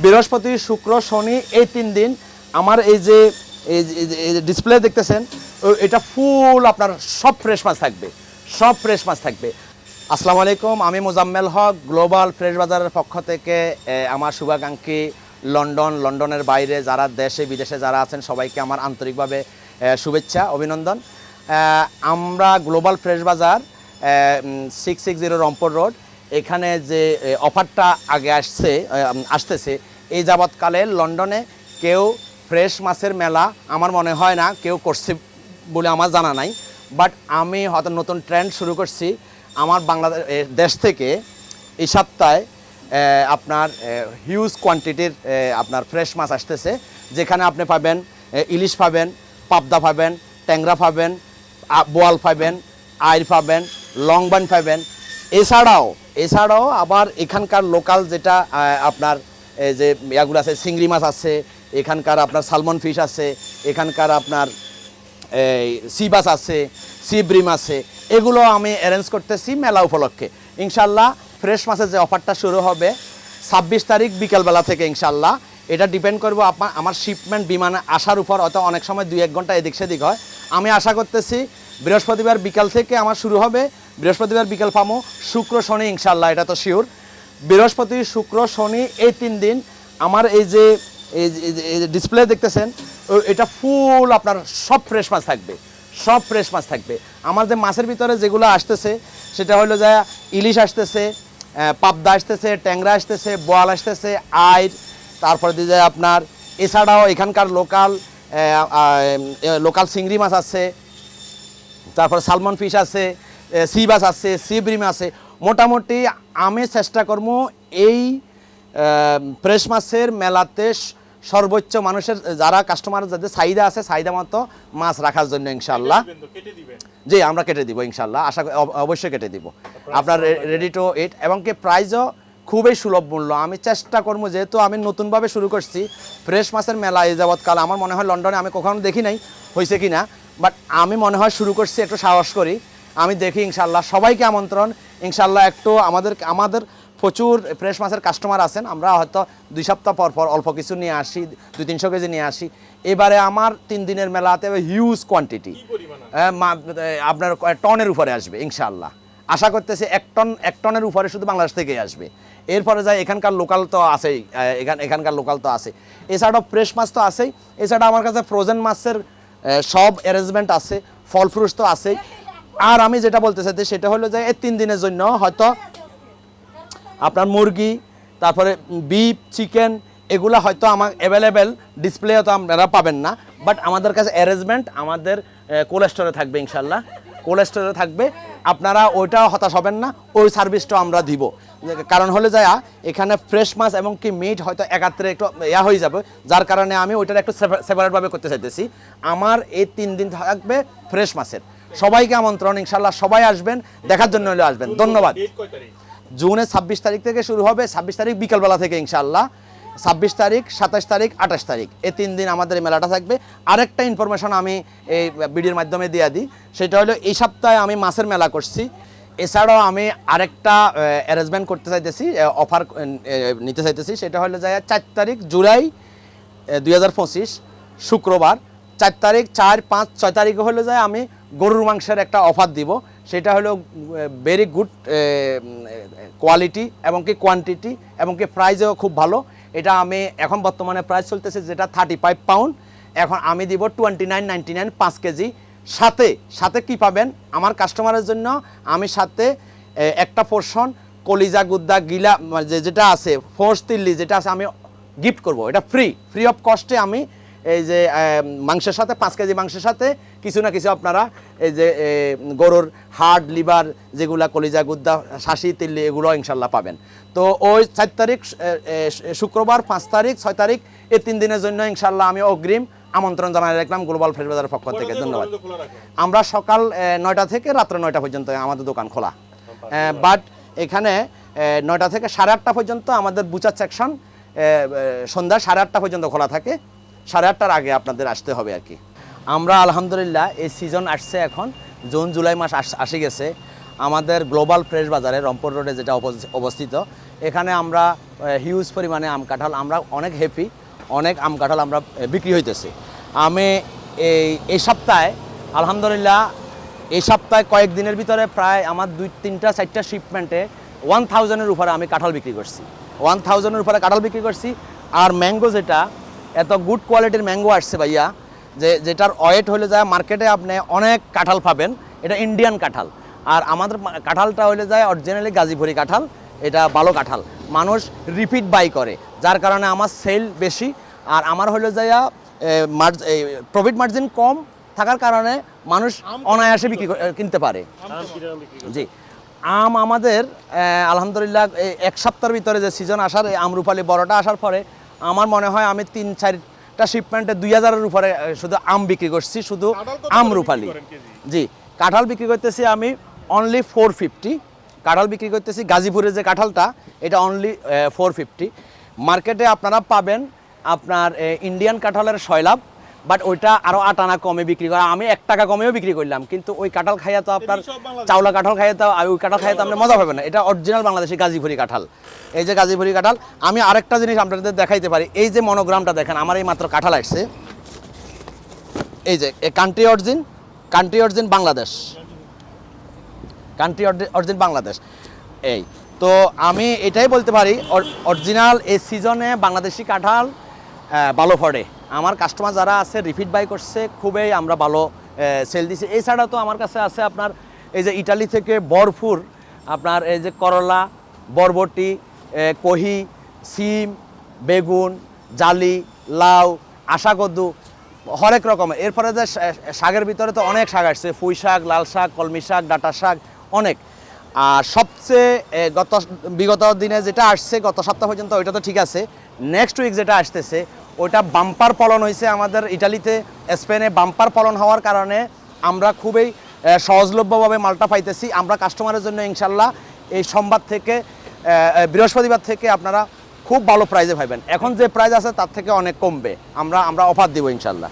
বৃহস্পতি, শুক্র, শনি, এই তিন দিন আমার এই যে ডিসপ্লে দেখতেছেন এটা ফুল আপনার সব ফ্রেশ মাছ থাকবে, সব ফ্রেশ মাছ থাকবে। আসসালামু আলাইকুম, আমি মোজাম্মেল হক, গ্লোবাল ফ্রেশ বাজারের পক্ষ থেকে আমার শুভাকাঙ্ক্ষী লন্ডন, লন্ডনের বাইরে যারা দেশে, বিদেশে যারা আছেন, সবাইকে আমার আন্তরিকভাবে শুভেচ্ছা, অভিনন্দন। আমরা global fresh Bazaar six six zero Rangpur road এখানে যে অফারটা আগে আসছে আসতেছে, এই যাবৎকালে লন্ডনে কেউ ফ্রেশ মাছের মেলা আমার মনে হয় না কেউ করছে বলে আমার জানা নাই। বাট আমি হয়তো নতুন ট্রেন্ড শুরু করছি। আমার বাংলাদেশ দেশ থেকে এই সপ্তাহে আপনার হিউজ কোয়ান্টিটির আপনার ফ্রেশ মাছ আসতেছে। যেখানে আপনি পাবেন ইলিশ পাবেন, পাবদা পাবেন, ট্যাংরা পাবেন বোয়াল পাবেন আইর পাবেন, লংবান পাবেন। এছাড়াও এছাড়াও আবার এখানকার লোকাল যেটা আপনার যে ইয়াগুলো আছে, চিংড়ি মাছ আছে, এখানকার আপনার সালমন ফিশ আছে, এখানকার আপনার সি বাস আছে সি ব্রিম আছে, এগুলো আমি অ্যারেঞ্জ করতেছি মেলা উপলক্ষে। ইনশাল্লাহ ফ্রেশ মাছের যে অফারটা শুরু হবে ছাব্বিশ তারিখ বিকেলবেলা থেকে ইনশাল্লাহ। এটা ডিপেন্ড করব আপনার আমার শিপমেন্ট বিমানে আসার উপর অত অনেক সময় দুই এক ঘণ্টা এদিক সেদিক হয়। আমি আশা করতেছি বৃহস্পতিবার বিকাল থেকে আমার শুরু হবে। বৃহস্পতিবার বিকেল পামো শুক্র শনি ইনশাল্লাহ এটা তো শিওর বৃহস্পতি, শুক্র, শনি, এই তিন দিন আমার এই যে এই যে ডিসপ্লে দেখতেছেন এটা ফুল আপনার সব ফ্রেশ মাছ থাকবে, সব ফ্রেশ মাছ থাকবে। আমার যে মাছের ভিতরে যেগুলো আসতেছে, সেটা হলো যে ইলিশ আসতেছে পাবদা আসতেছে, ট্যাংরা আসতেছে, বোয়াল আসতেছে আইর তারপরে দিয়ে যায় আপনার, এছাড়াও এখানকার লোকাল লোকাল চিংড়ি মাছ আছে, তারপর সালমন ফিশ আছে সি বাস আছে সি ব্রিম আছে। মোটামুটি আমি চেষ্টা করব এই ফ্রেশ মাছের মেলাতে সর্বোচ্চ মানুষের যারা কাস্টমার যাদের চাহিদা আছে চাহিদা মতো মাছ রাখার জন্য ইনশাল্লাহ জি আমরা কেটে দিব ইনশাল্লাহ আশা করি অবশ্যই কেটে দিব। আপনার রেডি টু ইট এবং কি প্রাইজও খুবই সুলভ মূল্য। আমি চেষ্টা করব যেহেতু আমি নতুনভাবে শুরু করছি ফ্রেশ মাছের মেলা এই যাবৎকাল আমার মনে হয় লন্ডনে আমি কখনো দেখি নাই হয়েছে কি না বাট আমি মনে হয় শুরু করছি একটু সাহস করি। আমি দেখি ইনশাল্লাহ সবাইকে আমন্ত্রণ। ইনশাল্লাহ একটু আমাদের আমাদের প্রচুর ফ্রেশ মাছের কাস্টমার আছেন। আমরা হয়তো দুই সপ্তাহ পর পর অল্প কিছু নিয়ে আসি দুই তিনশো কেজি নিয়ে আসি। এবারে আমার তিন দিনের মেলাতে হিউজ কোয়ান্টিটি আপনার টনের উপরে আসবে ইনশাল্লাহ আশা করতেছি এক টন এক টনের উপরে শুধু বাংলাদেশ থেকেই আসবে। এরপরে যায় এখানকার লোকাল তো আছেই। এখান এখানকার লোকাল তো আছে এছাড়াও ফ্রেশ মাছ তো আছেই। এছাড়া আমার কাছে ফ্রোজেন মাছের সব অ্যারেঞ্জমেন্ট আছে। ফল ফ্রুটস তো আছেই। আর আমি যেটা বলতে চাইছি সেটা হলো যে এই তিন দিনের জন্য হয়তো আপনার মুরগি, তারপরে বিফ চিকেন এগুলো হয়তো আমার অ্যাভেলেবেল ডিসপ্লে হয়তো আপনারা পাবেন না। বাট আমাদের কাছে অ্যারেঞ্জমেন্ট আমাদের কোল্ড স্টোরে থাকবে ইনশাল্লাহ কোল্ড স্টোরে থাকবে। আপনারা ওইটাও হতাশ হবেন না, ওই সার্ভিসটাও আমরা দিব। কারণ হলে যায় এখানে ফ্রেশ মাছ এবং কি মিট হয়তো একাত্রে একটু ইয়া হয়ে যাবে। যার কারণে আমি ওইটার একটু সেপারেটভাবে করতে চাইতেছি। আমার এই তিন দিন থাকবে ফ্রেশ মাছের। সবাইকে আমন্ত্রণ ইনশাল্লাহ সবাই আসবেন দেখার জন্য হলে আসবেন। ধন্যবাদ। জুনের ছাব্বিশ তারিখ থেকে শুরু হবে ছাব্বিশ তারিখ বিকালবেলা থেকে ইনশাল্লাহ ছাব্বিশ তারিখ সাতাশ তারিখ আঠাশ তারিখ এই তিন দিন আমাদের এই মেলাটা থাকবে। আরেকটা ইনফরমেশন আমি এই ভিডিওর মাধ্যমে দিয়ে দিই সেটা হলো এই সপ্তাহে আমি মাছের মেলা করছি। এছাড়াও আমি আরেকটা অ্যারেঞ্জমেন্ট করতে চাইতেছি অফার নিতে চাইতেছি সেটা হলো যায় চার তারিখ জুলাই দুই হাজার পঁচিশ শুক্রবার। চার তারিখ, চার, পাঁচ, ছয় তারিখে হলে যায় আমি গরুর মাংসের একটা অফার দিব। সেটা হলো ভেরি গুড কোয়ালিটি এবং কি কোয়ান্টিটি এবং কি প্রাইসও খুব ভালো। এটা আমি এখন বর্তমানে প্রাইস চলতেছে যেটা থার্টি ফাইভ পাউন্ড এখন আমি দিব টোয়েন্টি নাইন নাইনটি নাইন পাঁচ কেজি। সাথে সাথে কি পাবেন? আমার কাস্টমারের জন্য আমি সাথে একটা পোর্শন কলিজা, গুদ্দা, গিলা মানে যেটা আছে ফোর্স তিল্লি যেটা আছে আমি গিফট করব। এটা ফ্রি ফ্রি অফ কস্টে আমি এই যে মাংসের সাথে পাঁচ কেজি মাংসের সাথে কিছু না কিছু আপনারা এই যে গরুর হার্ট লিভার যেগুলা কলিজা গুদ্দা শাসি তিল্লি এগুলো ইনশাল্লাহ পাবেন। তো ওই চার তারিখ শুক্রবার পাঁচ তারিখ ছয় তারিখ এই তিন দিনের জন্য ইনশাল্লাহ আমি অগ্রিম আমন্ত্রণ জানাই রাখলাম গ্লোবাল ফ্রেশ বাজারের পক্ষ থেকে। ধন্যবাদ। আমরা সকাল নয়টা থেকে রাত্র নয়টা পর্যন্ত আমাদের দোকান খোলা। বাট এখানে নয়টা থেকে সাড়ে আটটা পর্যন্ত আমাদের বুচার সেকশন সন্ধ্যা সাড়ে আটটা পর্যন্ত খোলা থাকে। সাড়ে আটটার আগে আপনাদের আসতে হবে আর কি। আমরা আলহামদুলিল্লাহ এই সিজন আসছে এখন, জুন, জুলাই মাস আস- গেছে। আমাদের গ্লোবাল ফ্রেশ বাজারে রংপুর রোডে যেটা অবস- অবস্থিত, এখানে আমরা হিউজ পরিমাণে আম কাঁঠাল, আমরা অনেক হ্যাপি অনেক আম কাঁঠাল আমরা বিক্রি হইতেছে। আমি এই এই সপ্তাহে, আলহামদুলিল্লাহ, এই সপ্তাহে কয়েকদিনের ভিতরে প্রায় আমার দুই, তিনটা, চারটা শিপমেন্টে ওয়ান থাউজেন্ডের উপরে আমি কাঁঠাল বিক্রি করছি। ওয়ান থাউজেন্ডের উপরে কাঁঠাল বিক্রি করছি, আর ম্যাঙ্গো যেটা এত গুড কোয়ালিটির ম্যাঙ্গো আসছে ভাইয়া যে যেটার ওয়েট হলে যায় মার্কেটে আপনি অনেক কাঁঠাল পাবেন। এটা ইন্ডিয়ান কাঁঠাল। আর আমাদের কাঁঠালটা হলে যায় অরিজিনালি গাজীপুরি কাঁঠাল এটা ভালো কাঁঠাল। মানুষ রিপিট বাই করে যার কারণে আমার সেল বেশি। আর আমার হলে যাইয়া প্রফিট মার্জিন কম থাকার কারণে মানুষ অনায়াসে বিক্রি করে- কিনতে পারে। জি। আম আমাদের আলহামদুলিল্লাহ এক সপ্তাহের ভিতরে যে সিজন আসার এই আমরুপালি বড়টা আসার পরে আমার মনে হয় আমি তিন চারটা শিপমেন্টে দুই হাজারের উপরে শুধু আম বিক্রি করছি শুধু আম রূপালি? জি কাঁঠাল বিক্রি করতেছি আমি অনলি ফোর ফিফটি কাঁঠাল বিক্রি করতেছি গাজীপুরের যে কাঁঠালটা এটা অনলি ফোর ফিফটি মার্কেটে আপনারা পাবেন আপনার ইন্ডিয়ান কাঁঠালের শয়লাভ বাট ওইটা আরও আট আনা কমে বিক্রি করা। আমি এক টাকা কমেও বিক্রি করলাম কিন্তু ওই কাঁঠাল খাইয়া তো আপনার চাওলা কাঁঠাল খাইয়ে তো আর ওই কাঁঠাল খাইয়ে তো আপনি মজা পাবেন না। এটা অরিজিনাল বাংলাদেশি গাজীপুরি কাঁঠাল। এই যে গাজীপুরি কাঁঠাল আমি আরেকটা জিনিস আপনাদের দেখাইতে পারি। এই যে মনোগ্রামটা দেখেন আমার এই মাত্র কাঁঠাল আসছে। এই যে country origin country origin Bangladesh. Country origin Bangladesh. এই তো আমি এটাই বলতে পারি অরিজিনাল এই সিজনে বাংলাদেশি কাঁঠাল ভালো ফড়ে আমার কাস্টমার যারা আছে রিপিট বাই করছে, খুবই আমরা ভালো সেল দিছি। এছাড়া তো আমার কাছে আছে আপনার এই যে ইটালি থেকে বরফুর আপনার এই যে করলা, বরবটি কহি, সিম, বেগুন, জালি, লাউ আশাকদ্দু হরেক রকমের এরপরে যে শাকের ভিতরে তো অনেক শাক আসছে, পুঁই শাক, লাল শাক, কলমি শাক, ডাটা শাক, অনেক। আর সবচেয়ে গত বিগত দিনে যেটা আসছে, গত সপ্তাহ পর্যন্ত ওইটা তো ঠিক আছে। নেক্সট উইক যেটা আসতেছে ওইটা বাম্পার ফলন হয়েছে আমাদের ইটালিতে, স্পেনে বাম্পার ফলন হওয়ার কারণে আমরা খুবই সহজলভ্যভাবে মালটা পাইতেছি। আমরা কাস্টমারের জন্য ইনশাল্লাহ এই সোমবার থেকে বৃহস্পতিবার থেকে আপনারা খুব ভালো প্রাইজে পাইবেন। এখন যে প্রাইজ আছে তার থেকে অনেক কমবে। আমরা আমরা অফার দিব ইনশাল্লাহ।